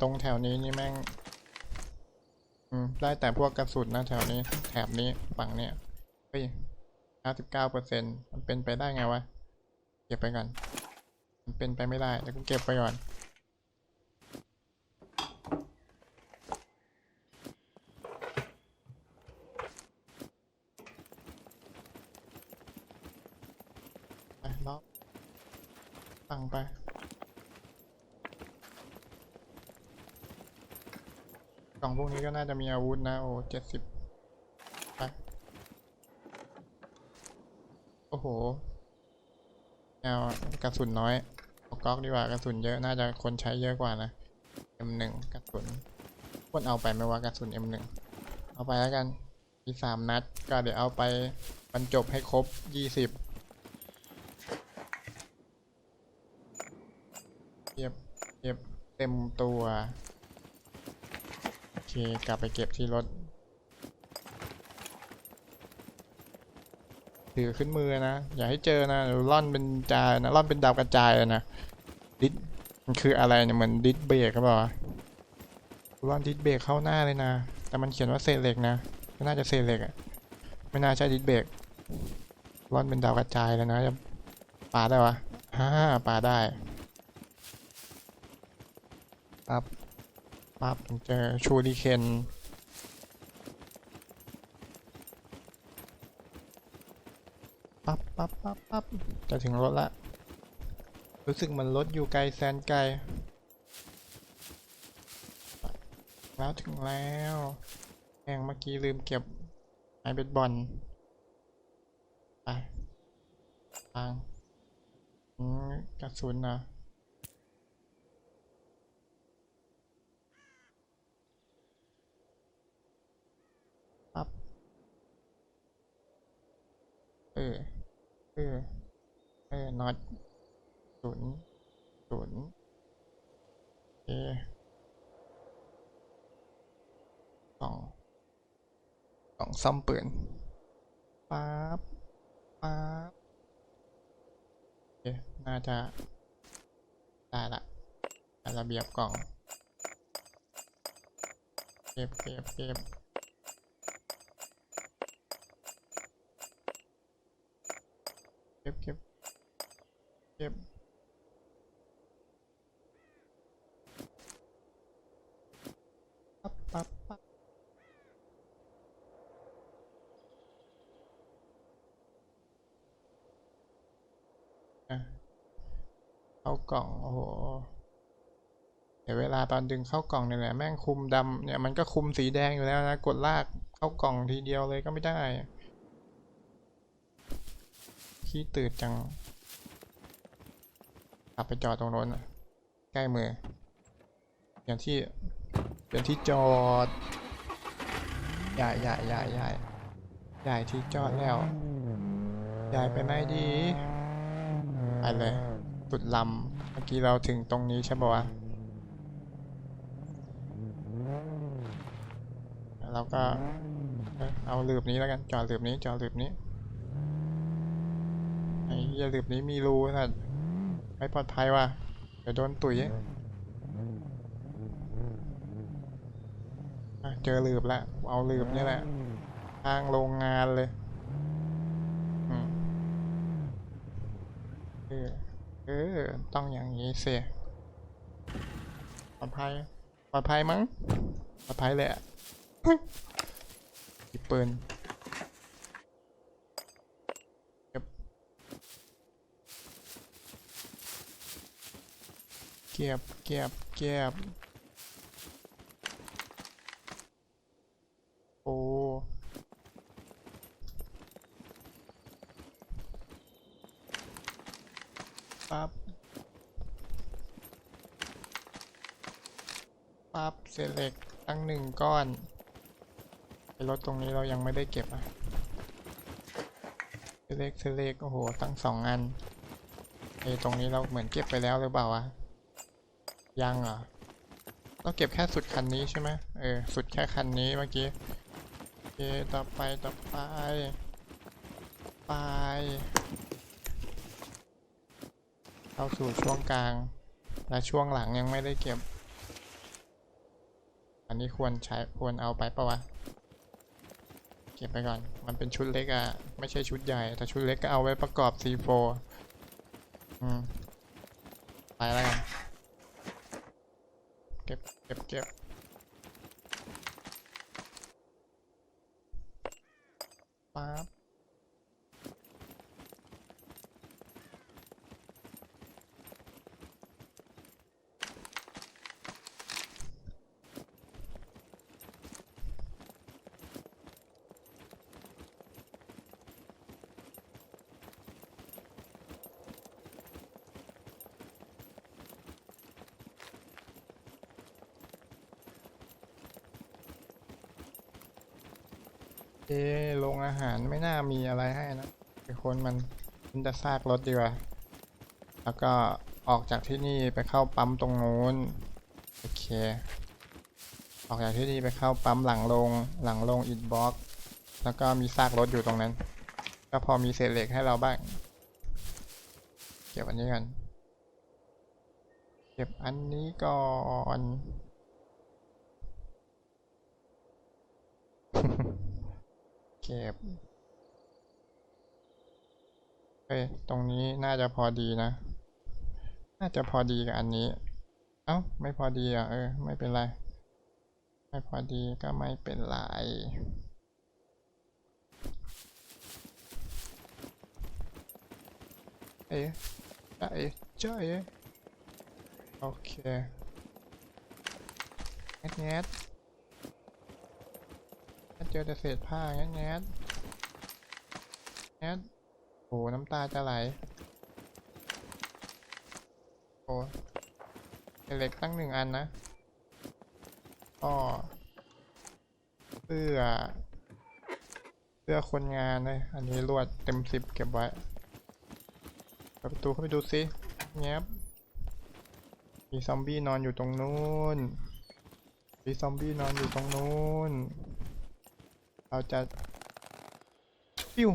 ตรงแถวนี้นี่แม่งอืมได้แต่พวกกระสุนนะแถวนี้ แถบนี้ฝั่งเนี้ยเฮ้ยห้าสิบเก้าเปอร์เซ็นมันเป็นไปได้ไงวะ เก็บไปก่อน มันเป็นไปไม่ได้แล้วกูเก็บไปก่อนไปล็อกฟังไป กล่องพวกนี้ก็น่าจะมีอาวุธนะ โอ้เจ็ดสิบไปโอ้โหเอากระสุนน้อยเอาก๊อกดีกว่ากระสุนเยอะ น่าจะคนใช้เยอะกว่านะ M1 กระสุนควรเอาไปไหมว่ากระสุน M1 เอาไปแล้วกันมีสามนัด ก็เดี๋ยวเอาไปบรรจบให้ครบยี่สิบเก็บเก็บเต็มตัว กลับไปเก็บที่รถ ถือขึ้นมือนะ อย่าให้เจอนะเดี๋ยวล่อนเป็นจายนะล่อนเป็นดาวกระจายนะดิสมันคืออะไรเนี่ยเหมือนดิสเบรกหรือเปล่าวะล่อนดิสเบรกเข้าหน้าเลยนะ แต่มันเขียนว่าเศษเหล็กนะไม่น่าจะเศษเหล็กอะไม่น่าใช่ดิสเบรกล่อนเป็นดาวกระจายเลยนะจะปาได้วะฮ่าปาได้ปั๊บ ปั๊บผมเจอชูริเคนปั๊บปั๊บปั๊บปั๊บจะถึงรถละ รู้สึกเหมันรถอยู่ไกลแสนไกล แล้วถึงแล้วแองเมื่อกี้ลืมเก็บไอเบสบอลไปทางกระสุนนะปั๊บ เออ เออ เออ น็อตศูนย์ศูนย์เอสองสองซ่อมปืนป๊าบป๊าบโอเคน่าจะได้ละระเบียบกล่อง เก็บเก็บเก็บ ก็บเก็บเก็บปั๊บปั๊บปั๊บเข้ากล่อง โอ้โหเดี๋ยวเวลาตอนดึงเข้ากล่องเนี่ยแหละแม่งคุมดำเนี่ยมันก็คุมสีแดงอยู่แล้วนะ กดลากเข้ากล่องทีเดียวเลยก็ไม่ได้ ขี้ตืดจังขับไปจอดตรงโน้นนะใกล้มือ อย่างที่เป็นที่จอดใหญ่ใหญ่ใหญ่ใหญ่ใหญ่ที่จอดแล้วใหญ่ไปไหนดีไปเลยสุดลำเมื่อกี้เราถึงตรงนี้ใช่ปะวะเราก็เอ้ยเอาลืบนี้แล้วกันจอดลืบนี้จอดลืบนี้ ไอ้เหี้ยหลืบนี้มีรูนะไม่ปลอดภัยว่ะเดี๋ยวโดนตุ๋ยเจอหลืบแล้วเอาหลืบนี่แหละทางโรงงานเลยเออเออ ต้องอย่างนี้เสียปลอดภัยปลอดภัยมั้งปลอดภัยแหละหยิบปืน เก็บเก็บเก็บโอ้ปั๊บปั๊บเศษเหล็กตั้งหนึ่งก้อนไอรถตรงนี้เรายังไม่ได้เก็บอะเศษเหล็กเศษเหล็กโอ้โห ตั้งสองอันไอตรงนี้เราเหมือนเก็บไปแล้วหรือเปล่าวะ ยังเหรอเราเก็บแค่สุดคันนี้ใช่ไหมเออ สุดแค่คันนี้เมื่อกี้โอเคต่อไปต่อไป ไป เข้าสู่ช่วงกลาง และช่วงหลังยังไม่ได้เก็บ อันนี้ควรใช้ควรเอาไปปะวะ เก็บไปก่อน มันเป็นชุดเล็กอะไม่ใช่ชุดใหญ่ แต่ชุดเล็กก็เอาไว้ประกอบ C4 อืม ไปแล้วกัน เก็บเก็บ เอโรงอาหารไม่น่ามีอะไรให้นะไปค้นมันมันจะซากรถดีกว่า แล้วก็ออกจากที่นี่ไปเข้าปั๊มตรงนู้น โอเค ออกจากที่นี่ไปเข้าปั๊มหลังโรงหลังโรงอิฐบล็อก แล้วก็มีซากรถอยู่ตรงนั้น ก็พอมีเศษเหล็กให้เราบ้าง เก็บอันนี้กันเก็บอันนี้ก่อน เก็บเอ้ยตรงนี้น่าจะพอดีนะ น่าจะพอดีกับอันนี้ เอ้า ไม่พอดีอะ เออ ไม่เป็นไร ไม่พอดีก็ไม่เป็นไรเอ๊ะจ้เอ๊ะจ้าเอ๊ะโอเคแงดแงด จอแต่เศษผ้าแงดแงดแงดโอ้น้ำตาจะไหล โอ้เหล็กตั้งหนึ่งอันนะก็เสื้อเสื้อคนงานเลย อันนี้ลวดเต็มสิบเก็บไว้เปิดประตูเข้าไปดูสิแงบมีซอมบี้นอนอยู่ตรงนู้นมีซอมบี้นอนอยู่ตรงนู้น เราจะปิ้ว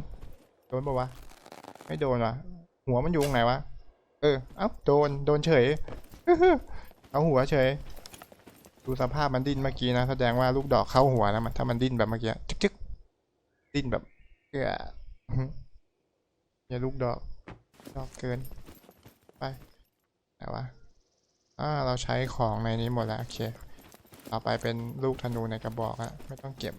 โดนปะวะ ไม่โดนวะหัวมันอยู่ตรงไหนวะ เออ เอ้า โดน โดนเฉย เอาหัวเฉย ดูสภาพมันดิ้นเมื่อกี้นะ แสดงว่าลูกดอกเข้าหัวนะมันถ้ามันดิ้นแบบเมื่อกี้จึ๊กจึ๊กดิ้นแบบเอื้ออย่าลูกดอก ดอกเกิน ไปไหนวะ อ่า เราใช้ของในนี้หมดแล้ว โอเค ต่อไปเป็นลูกธนูในกระบอกอะไม่ต้องเก็บ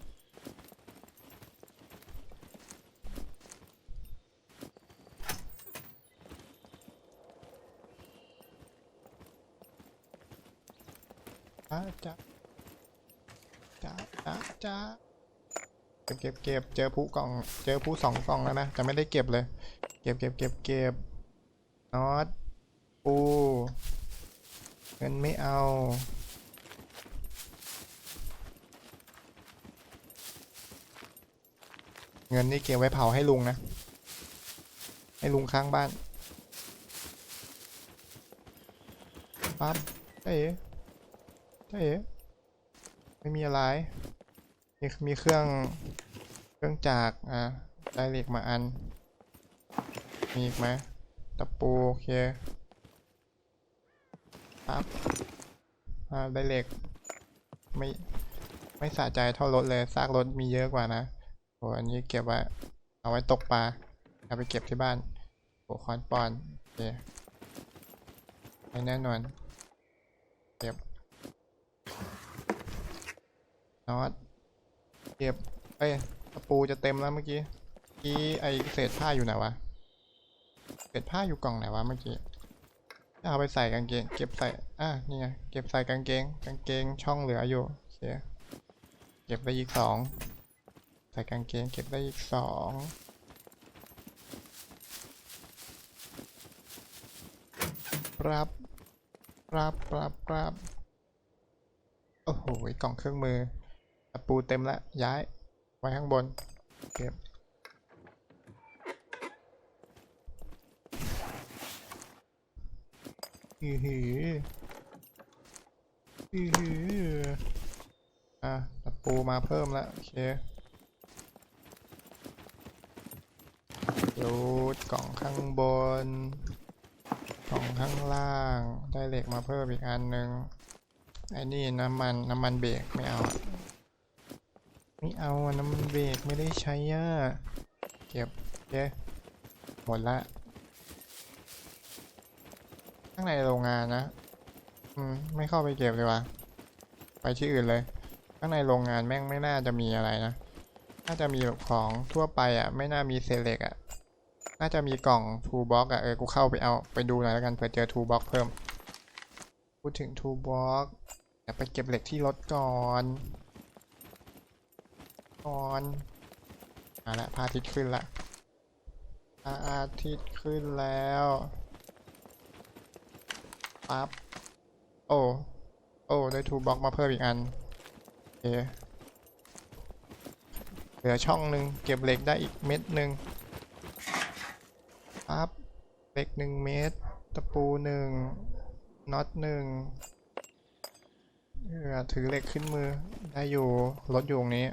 จ้าจ้าจ้าจ้าจ้าเก็บเก็บเก็บเจอผู้กล่อง เจอผู้สองกล่องแล้วนะแต่ไม่ได้เก็บเลย เก็บเก็บเก็บเก็บน็อตปูเงินไม่เอาเงินนี่เก็บไว้เผาให้ลุงนะ ให้ลุงข้างบ้านปั๊บเอ๊ะ เอ๊ะไม่มีอะไร มีมีเครื่องเครื่องจักรอะได้เหล็กมาอัน มีอีกไหมตะปูโอเคปั๊บอ่าได้เหล็ก ไม่ไม่สะใจเท่ารถเลยซากรถมีเยอะกว่านะโอ้อันนี้เก็บไว้เอาไว้ตกปลาเอาไปเก็บที่บ้านโอ้คอนปอนโอเคไม่แน่นอนเก็บ น็อตเก็บเอ้ยตะปูจะเต็มแล้วเมื่อกี้เมื่อกี้ไอเศษผ้าอยู่ไหนวะเศษผ้าอยู่กล่องไหนวะเมื่อกี้เอาไปใส่กางเกง เก็บใส่อะนี่ไงเก็บใส่กางเกง กางเกงช่องเหลืออยู่โอเคเก็บได้อีกสองใส่กางเกง เก็บได้อีกสองปรับปรับปรับปรับโอ้โหกล่องเครื่องมือ ปูเต็มแล้วย้าย ไว้ข้างบน เก็บอือหืออือหืออะตะปูมาเพิ่มแล้วโอเครูดกล่องข้างบน กล่องข้างล่าง ได้เหล็กมาเพิ่มอีกอันหนึ่งไอ้นี่น้ำมัน น้ำมันเบรกไม่เอา ไม่เอาอะน้ำมันเบรกไม่ได้ใช้อะเก็บเย้หมดละข้างในโรงงานนะอืมไม่เข้าไปเก็บเลยว่ะไปที่อื่นเลย ข้างในโรงงานแม่งไม่น่าจะมีอะไรนะน่าจะมีแบบของทั่วไปอะ ไม่น่ามีเซเล็กอะน่าจะมีกล่องทูบ็อกอะเออกูเข้าไปเอาไปดูหน่อยแล้วกันเผื่อเจอทูบ็อกเพิ่มพูดถึงทูบ็อกอยากไปเก็บเหล็กที่รถก่อน ก่อนมาละพระอาทิตย์ขึ้นละพระอาทิตย์ขึ้นแล้วปั๊บโอ้โอ้ได้ทูบ็อกมาเพิ่มอีกอันโอเคเหลือช่องหนึ่งเก็บเหล็กได้อีกเม็ดหนึ่งปั๊บเหล็กหนึ่งเม็ดตะปูหนึ่งน็อตหนึ่งเออถือเหล็กขึ้นมือได้อยู่รถอยู่ตรงนี้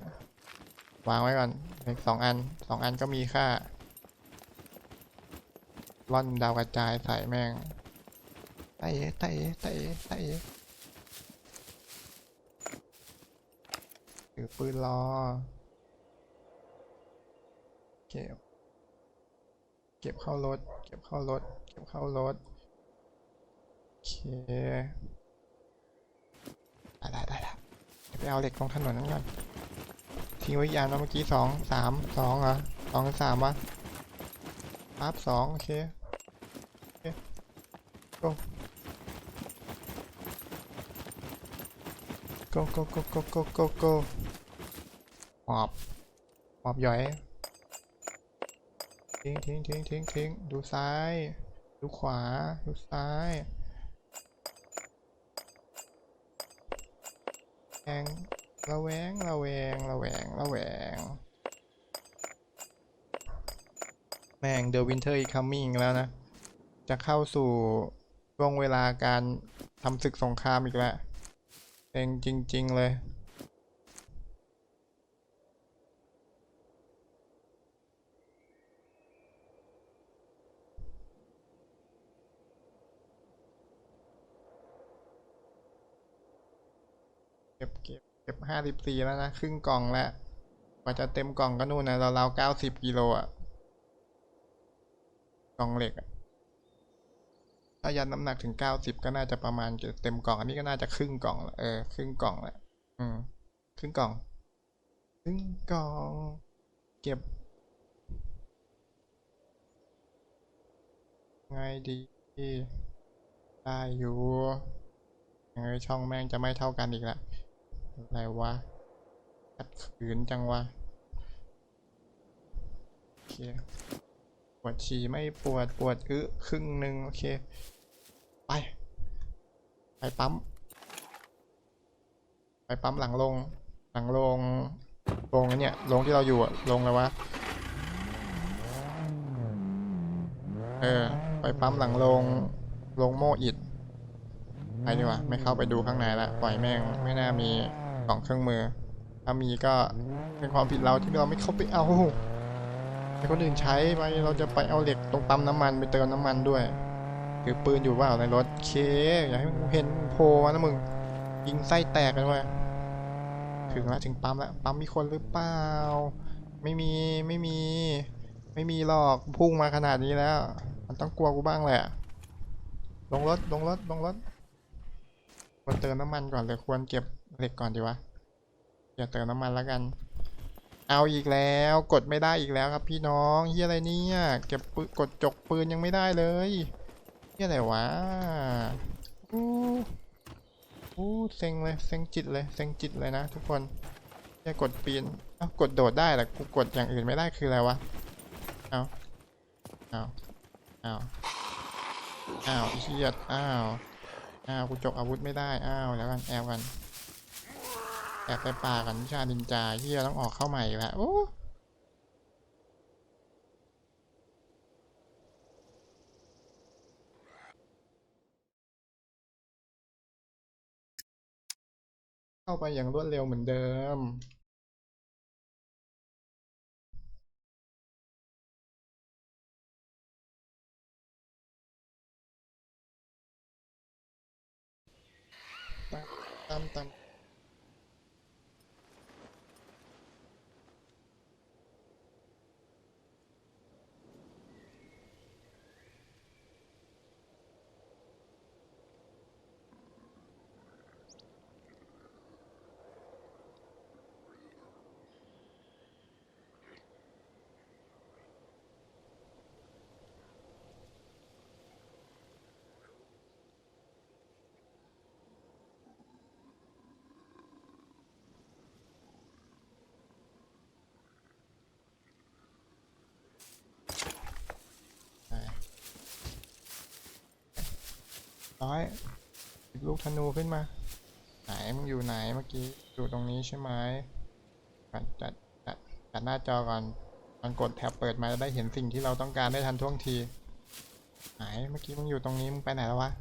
วางไว้ก่อนเหล็กสองอันสองอันก็มีค่าร่อนดาวกระจายใส่แม่งไต่ไต่ไต่ไต่ถือปืนรอเก็บเก็บเข้ารถ เก็บเข้ารถ เก็บเข้ารถ โอเคได้ได้ได้ไปเอาเหล็กตรงถนนนั้นก่อน ทิ้งไว้ยานแล้วเมื่อกี้สองสามสองอะรอสองสามวะปับสองโอเคโอเคโก้ go go go go go go go หอบหอบย่อยทิ้งทิ้งทิ้งทิ้งทิ้งดูซ้าย ดูขวา ดูซ้ายแทง ระแวงระแวงระแวงระแวง แม่ง The Winter is coming แล้วนะ จะเข้าสู่ช่วงเวลาการทำศึกสงครามอีกแล้วเองจริง ๆ เลยเก็บเก็บ เก็บห้าสิบสี่แล้วนะ ครึ่งกล่องแล้วกว่าจะเต็มกล่องก็นู่นนะเราเราเก้าสิบกิโลอะ กล่องเหล็กอะถ้ายันน้ำหนักถึงเก้าสิบก็น่าจะประมาณจะเต็มกล่อง อันนี้ก็น่าจะครึ่งกล่องเออครึ่งกล่องแหละอืม ครึ่งกล่อง ครึ่งกล่อง เก็บ ไงดีได้อยู่ไงช่องแม่งจะไม่เท่ากันอีกและ อะไรวะขัดขืนจังวะโอเคปวดฉี่ไม่ปวดปวดอึครึ่งหนึ่งโอเค ไป ไปปั๊ม ไปปั๊มหลังลง หลังลงลงเนี่ยลงที่เราอยู่อะลงเลยวะเออ ไปปั๊มหลังลงลงโมอิดไปดีกว่าไม่เข้าไปดูข้างในละปล่อยแม่งไม่น่ามี กล่องเครื่องมือถ้ามีก็เป็นความผิดเราที่เราไม่เข้าไปเอาให้คนอื่นใช้ไปเราจะไปเอาเหล็กตรงปั๊มน้ำมันไปเติมน้ำมันด้วยถือปืนอยู่ว่าในรถเคอย่าให้มึงเห็นโผล่มานะมึงยิงไส้แตกเลยเว้ยถึงแล้วถึงปั๊มแล้วปั๊มมีคนหรือเปล่า ไม่มีไม่มี ไม่มีหรอกพุ่งมาขนาดนี้แล้ว มันต้องกลัวกูบ้างแหละ ลงรถลงรถลงรถควรเติมน้ำมันก่อนหรือควรเก็บ เหล็กก่อนดีวะอย่าเติมน้ำมันแล้วกัน เอาอีกแล้วกดไม่ได้อีกแล้วครับพี่น้องเฮียอะไรเนี่ยเก็บปืนกดจกปืนยังไม่ได้เลยเฮียอะไรวะอู้อู้เซ็งเลยเซ็งจิตเลยเซ็งจิตเลยนะ ทุกคนแค่กดปีนเอากดโดดได้แต่กูกดอย่างอื่นไม่ได้คืออะไรวะเอาเอาเอาอ้าวเฮียอ้าวอ้าวกูจกอาวุธไม่ได้อ้าวแล้วกันแอบกัน แอบไปป่ากันชาดินจาเฮียต้องออกเข้าใหม่แล้วโอ้เข้าไปอย่างรวดเร็วเหมือนเดิมตามตาม ร้อยหยิบลูกธนูขึ้นมา ไหนมึงอยู่ไหนเมื่อกี้อยู่ตรงนี้ใช่ไหมจัดจัดจัดจัดหน้าจอก่อนมันกดแท็บเปิดมาจะได้เห็นสิ่งที่เราต้องการได้ทันท่วงที ไหนเมื่อกี้มึงอยู่ตรงนี้มึงไปไหนแล้ววะ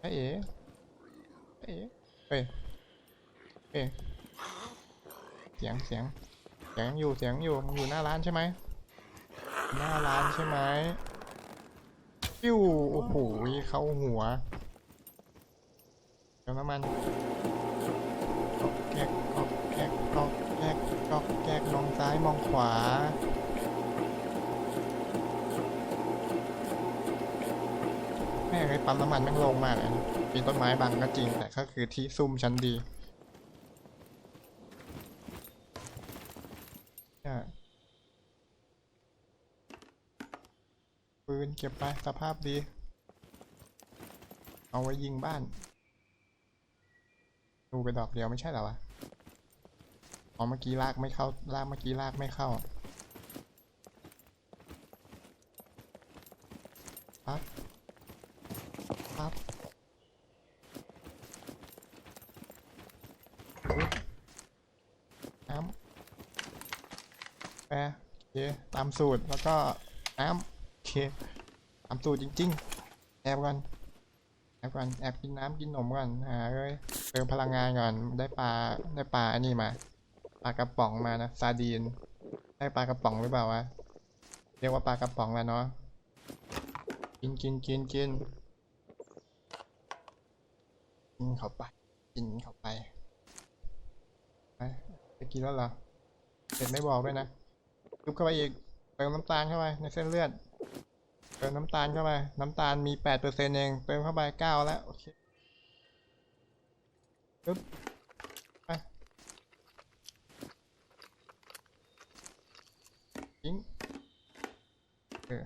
ไอ้เอ๋ไอ้เอ๋เฮ้ยเฮ้ยเสียงเสียงเสียงอยู่เสียงอยู่มึงอยู่หน้าร้านใช่ไหมหน้าร้านใช่ไหม ปิ้วโอ้โหเข้าหัวเดี๋ยวน้ำมันกอกแกกกอกแกกกอกแกกกอกแกกมองซ้ายมองขวาแม่ไอ้ปั๊มน้ำมันแม่งลงมากเลยนะมีต้นไม้บังก็จริงแต่ก็คือที่ซุ่มชั้นดีเนี่ยปืน เก็บไปสภาพดี เอาไว้ยิงบ้าน ดูไปดอกเดียวไม่ใช่หรอวะอ๋อเมื่อกี้ลากไม่เข้าลากเมื่อกี้ลากไม่เข้าปั๊บปั๊บน้ำแปรโอเคตามสูตรแล้วก็น้ำโอเค ตามสูตรจริง ๆ แอบก่อนแอบก่อนแอบกินน้ำกินนมก่อนหาเลยเติมพลังงานก่อนได้ปลาได้ปลาอันนี้มาปลากระป๋องมานะซาดีนได้ปลากระป๋องหรือเปล่าวะเรียกว่าปลากระป๋องแล้วเนาะกินกินกินกินกินเข้าไปกินเข้าไปไปไปกินแล้วเหรอเสร็จไม่บอกด้วยนะยุบเข้าไปอีกเติมน้ำตาลเข้าไปในเส้นเลือด เติมน้ำตาลเข้าไป น้ำตาลมีแปดเปอร์เซ็นเอง เติมเข้าไปเก้าแล้ว โอเคปึ๊บไปทิ้งเออ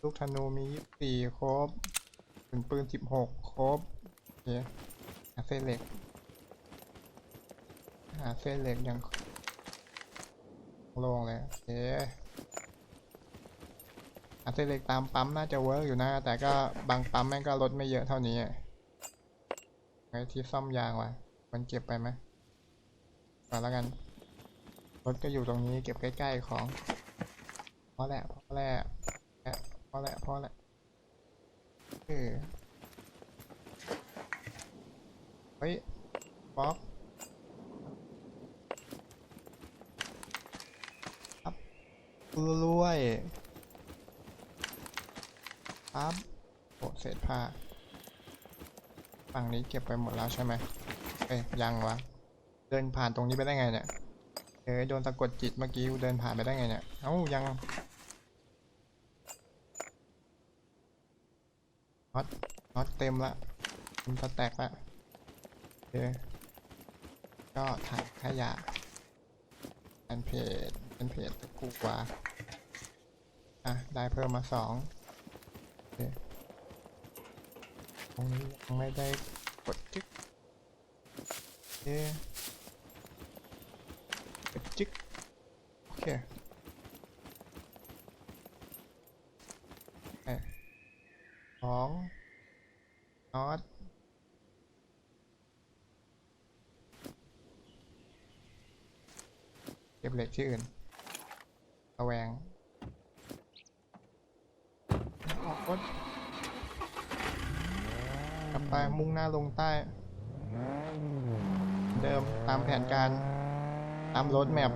ลูกธนูมียี่สี่ครบปืนปืนสิบหกครบ โอเคหาเส้นเหล็ก หาเส้นเหล็กยัง โล่งเลยโอเคหาเส้นเล็กตามปั๊มน่าจะเวิร์กอยู่นะ แต่ก็บางปั๊มแม่งก็ลดไม่เยอะเท่านี้อะไงที่ซ่อมยางวะมันเก็บไปไหมมาแล้วกันรถก็อยู่ตรงนี้เก็บใกล้ๆของพอแหละพอแหละพอแหละพอแหละเออเฮ้ยป๊อบ รวยครับโอเศษผ้าฝั่งนี้เก็บไปหมดแล้วใช่ไหมเอ้ยยังวะ เดินผ่านตรงนี้ไปได้ไงเนี่ย เอ้ยโดนสะกดจิตเมื่อกี้เดินผ่านไปได้ไงเนี่ย เอ้ายังน็อตเต็มละมันจะแตกละโอเคก็ถังขยะเป็นเพจ เป็นเพจตะกูกว่า อะ ได้เพิ่มมาสองตรงนี้ยังไม่ได้กดจึ๊กโอเคกดจึ๊กโอเคเอ้ยสองนอตเก็บเหล็กที่อื่น ระแวงออกรถกลับไปมุ่งหน้าลงใต้ เดิมตามแผนการ ตามรถแมพ